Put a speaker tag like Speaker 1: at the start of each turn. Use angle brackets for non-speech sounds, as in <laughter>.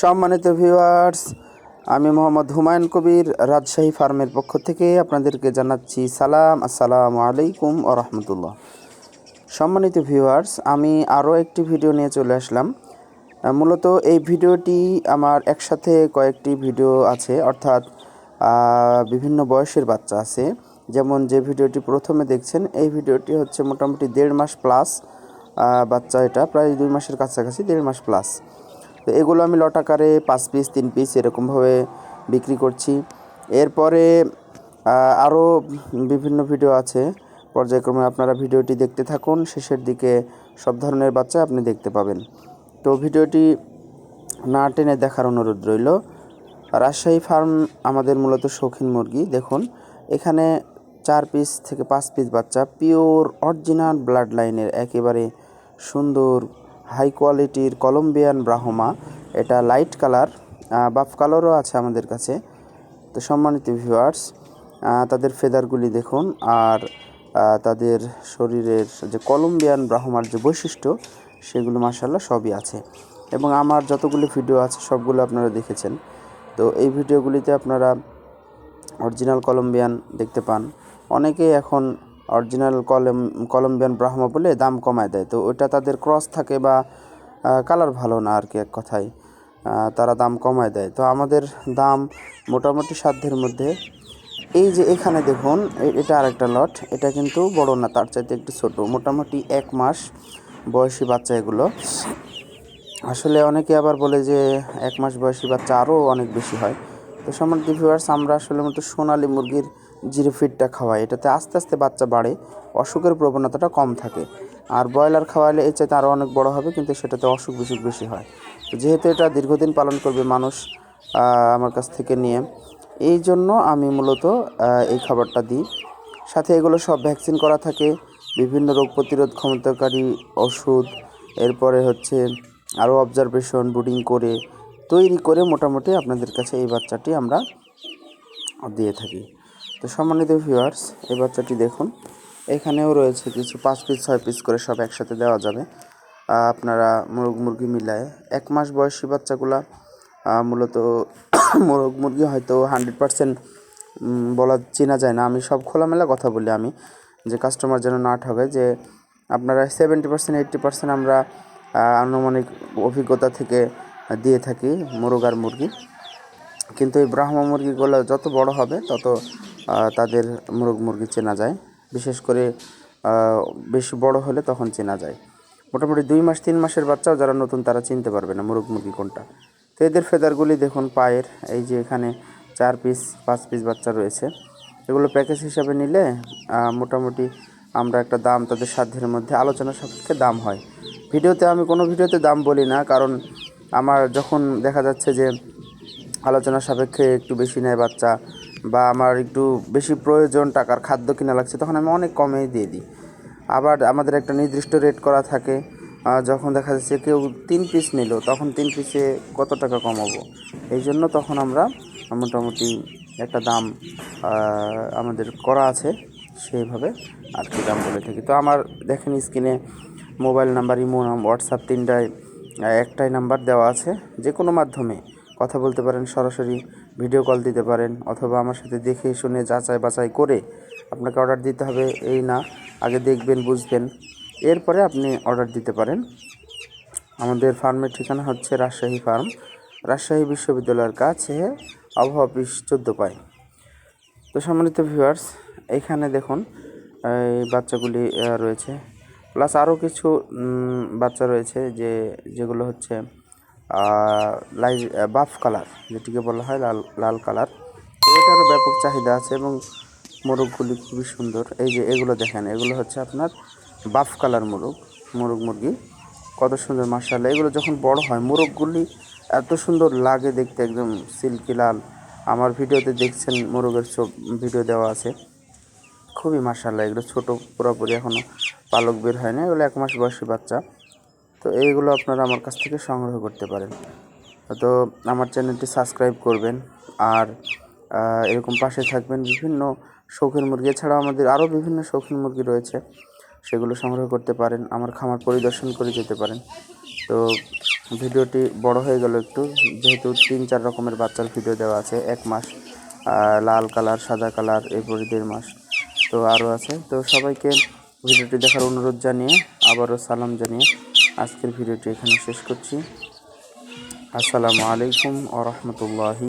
Speaker 1: সম্মানিত ভিউয়ার্স আমি মোহাম্মদ হুমায়ুন কবির, রাজশাহী ফার্মের পক্ষ থেকে আপনাদেরকে জানাচ্ছি সালাম। আসসালামু আলাইকুম ও রহমতুল্লাহ। সম্মানিত ভিউয়ার্স আমি আরও একটি ভিডিও নিয়ে চলে আসলাম। মূলত এই ভিডিওটি আমার একসাথে কয়েকটি ভিডিও আছে, অর্থাৎ বিভিন্ন বয়সের বাচ্চা আছে। যেমন যে ভিডিওটি প্রথমে দেখছেন, এই ভিডিওটি হচ্ছে মোটামুটি দেড় মাস প্লাস বাচ্চা এটা, প্রায় দুই মাসের কাছাকাছি, দেড় মাস প্লাস তো এগুলো আমি লট আকারে পাঁচ পিস তিন পিস এরকমভাবে বিক্রি করছি। এরপরে আরও বিভিন্ন ভিডিও আছে। পর্যায়ক্রমে আপনারা ভিডিওটি দেখতে থাকুন। শেষের দিকে সব ধরনের বাচ্চা আপনি দেখতে পাবেন। তো ভিডিওটি না টেনে দেখার অনুরোধ রইল। রাজশাহী ফার্ম আমাদের মূলত শৌখিন মুরগি, দেখুন। এখানে চার পিস থেকে পাঁচ পিস বাচ্চা পিওর অরিজিনাল ব্লাড লাইনের একেবারে সুন্দর হাই কোয়ালিটির কলম্বিয়ান ব্রাহ্মা। এটা লাইট কালার বাফ কালারও আছে আমাদের কাছে। তো সম্মানিত ভিউয়ার্স তাদের ফেদারগুলি দেখুন আর তাদের শরীরের যে কলম্বিয়ান ব্রাহ্মার যে বৈশিষ্ট্য, সেগুলো মাসাল্লাহ সবই আছে। এবং আমার যতগুলি ভিডিও আছে, সবগুলো আপনারা দেখেছেন। তো এই ভিডিওগুলিতে আপনারা অরিজিনাল কলম্বিয়ান দেখতে পান। অনেকেই এখন অরিজিনাল কলম, কলম্বিয়ান ব্রাহ্মা বলে দাম কমায় দেয়। তো ওটা তাদের ক্রস থাকে বা কালার ভালো না আর কি এক কথায় তারা দাম কমায় দেয়। তো আমাদের দাম মোটামুটি সাধ্যের মধ্যে। এই যে এখানে দেখুন এটা আরেকটা লট এটা কিন্তু বড় না, তার চাইতে একটু ছোট। মোটামুটি এক মাস বয়সী বাচ্চা এগুলো। আসলে অনেকে আবার বলে যে এক মাস বয়সী বাচ্চা আরও অনেক বেশি হয়। তো সম্মানিত ভিউয়ার্স আমরা আসলে মতো সোনালি মুরগির জিরো ফিডটা খাওয়াই এটাতে আস্তে আস্তে বাচ্চা বাড়ে, অসুখের প্রবণতাটা কম থাকে। আর ব্রয়লার খাওয়ালে এর চাইতে আরও অনেক বড় হবে, কিন্তু সেটাতে অসুখ বিসুখ বেশি হয়। যেহেতু এটা দীর্ঘদিন পালন করবে মানুষ আমার কাছ থেকে নিয়ে, এই জন্য আমি মূলত এই খাবারটা দিই। সাথে এগুলো সব ভ্যাকসিন করা থাকে, বিভিন্ন রোগ প্রতিরোধ ক্ষমতাকারী ওষুধ, এরপরে হচ্ছে আরও অবজারভেশন ব্রুডিং করে, তৈরি করে মোটামুটি আপনাদের কাছে এই বাচ্চাটি আমরা দিয়ে থাকি। তো সম্মানিত ভিউয়ার্স এই বাচ্চাটি দেখুন। এখানেও রয়েছে কিছু পাঁচ পিস ছয় পিস করে সব একসাথে দেওয়া যাবে। আপনারা মুরগ মুরগি মিলায় এক মাস বয়সী বাচ্চাগুলা মূলত <coughs> মোরগ মুরগি হয়তো হান্ড্রেড পার্সেন্ট বলা, চেনা যায় না। আমি সব খোলামেলা কথা বলি আমি, যে কাস্টমার যেন না ঠকে যে আপনারা সেভেন্টি পার্সেন্ট এইট্টি পার্সেন্ট আমরা আনুমানিক অভিজ্ঞতা থেকে দিয়ে থাকি মোরগ আর মুরগি। কিন্তু এই ব্রাহ্মা মুরগিগুলো যত বড় হবে, তত তাদের মুরগ মুরগি চেনা যায়। বিশেষ করে বেশি বড় হলে তখন চেনা যায়। মোটামুটি দুই মাস, তিন মাসের বাচ্চাও যারা নতুন, তারা চিনতে পারবে না মুরগ মুরগি কোনটা। তো এদের ফেদারগুলি দেখুন, পায়ের, এই যে এখানে চার পিস পাঁচ পিস বাচ্চা রয়েছে। এগুলো প্যাকেজ হিসাবে নিলে মোটামুটি আমরা একটা দাম তাদের সাধ্যের মধ্যে আলোচনা সাপেক্ষে দাম হয়। ভিডিওতে আমি কোনো ভিডিওতে দাম বলি না, কারণ আমার যখন দেখা যাচ্ছে যে আলোচনা সাপেক্ষে একটু বেশি নেয় বাচ্চা বা আমার একটু বেশি প্রয়োজন টাকার খাদ্য কিনা লাগছে, তখন আমি অনেক কমেই দিয়ে দিই। আবার আমাদের একটা নির্দিষ্ট রেট করা থাকে যখন দেখা যাচ্ছে কেউ তিন পিস নিল, তখন তিন পিসে কত টাকা কমাবো? এই জন্য তখন আমরা মোটামুটি একটা দাম আমাদের করা আছে, সেইভাবে আর কি দাম বলে থাকি। তো আমার দেখেন স্ক্রিনে মোবাইল নাম্বার ইমো হোয়াটসঅ্যাপ তিনটায় একটাই নাম্বার দেওয়া আছে যে কোনো মাধ্যমে। কথা বলতে পারেন সরাসরি ভিডিও কল দিতে পারেন অথবা আমার সাথে দেখে শুনে যাচাই বাছাই করে আপনাকে অর্ডার দিতে হবে। এই না, আগে দেখবেন, বুঝবেন। এরপরে আপনি অর্ডার দিতে পারেন। আমাদের ফার্মের ঠিকানা হচ্ছে রাজশাহী ফার্ম। রাজশাহী বিশ্ববিদ্যালয়ের কাছে আবহাওয়া অফিস চোদ্দ পায়। তো সম্মানিত ভিউয়ার্স এইখানে দেখুন, এই বাচ্চাগুলি রয়েছে। প্লাস আরও কিছু বাচ্চা রয়েছে যে, যেগুলো হচ্ছে লাই বাফ কালার, যেটিকে বলা হয় লাল লাল কালার। এটারও ব্যাপক চাহিদা আছে এবং মোরগগুলি খুবই সুন্দর। এই যে এগুলো দেখেন, এগুলো হচ্ছে আপনার বাফ কালার মোরগ মোরগ মুরগি। কত সুন্দর মার্শাল এগুলো যখন বড় হয়, মোরগগুলি এত সুন্দর লাগে দেখতে, একদম সিল্কি লাল। আমার ভিডিওতে দেখছেন, মোরগের সব ভিডিও দেওয়া আছে। খুবই মার্শাল্লাহ এগুলো ছোটো, পুরোপুরি এখনও পালক বের হয় না। এগুলো এক মাস বয়সী বাচ্চা। তো এইগুলো আপনারা আমার কাছ থেকে সংগ্রহ করতে পারেন। তো আমার চ্যানেলটি সাবস্ক্রাইব করবেন আর এরকম পাশে থাকবেন বিভিন্ন শৌখিন মুরগি। এছাড়াও আমাদের আরও বিভিন্ন শৌখিন মুরগি রয়েছে, সেগুলো সংগ্রহ করতে পারেন, আমার খামার পরিদর্শন করে যেতে পারেন। তো ভিডিওটি বড় হয়ে গেল একটু, যেহেতু তিন চার রকমের বাচ্চার ভিডিও দেওয়া আছে, এক মাস লাল কালার, সাদা কালার, এরপরে দেড় মাস, তো আরও আছে। তো সবাইকে ভিডিওটি দেখার অনুরোধ জানিয়ে আবারও সালাম জানিয়ে আজকের ভিডিওটি এখানে শেষ করছি। আসসালামু আলাইকুম আ রহমতুল্লাহি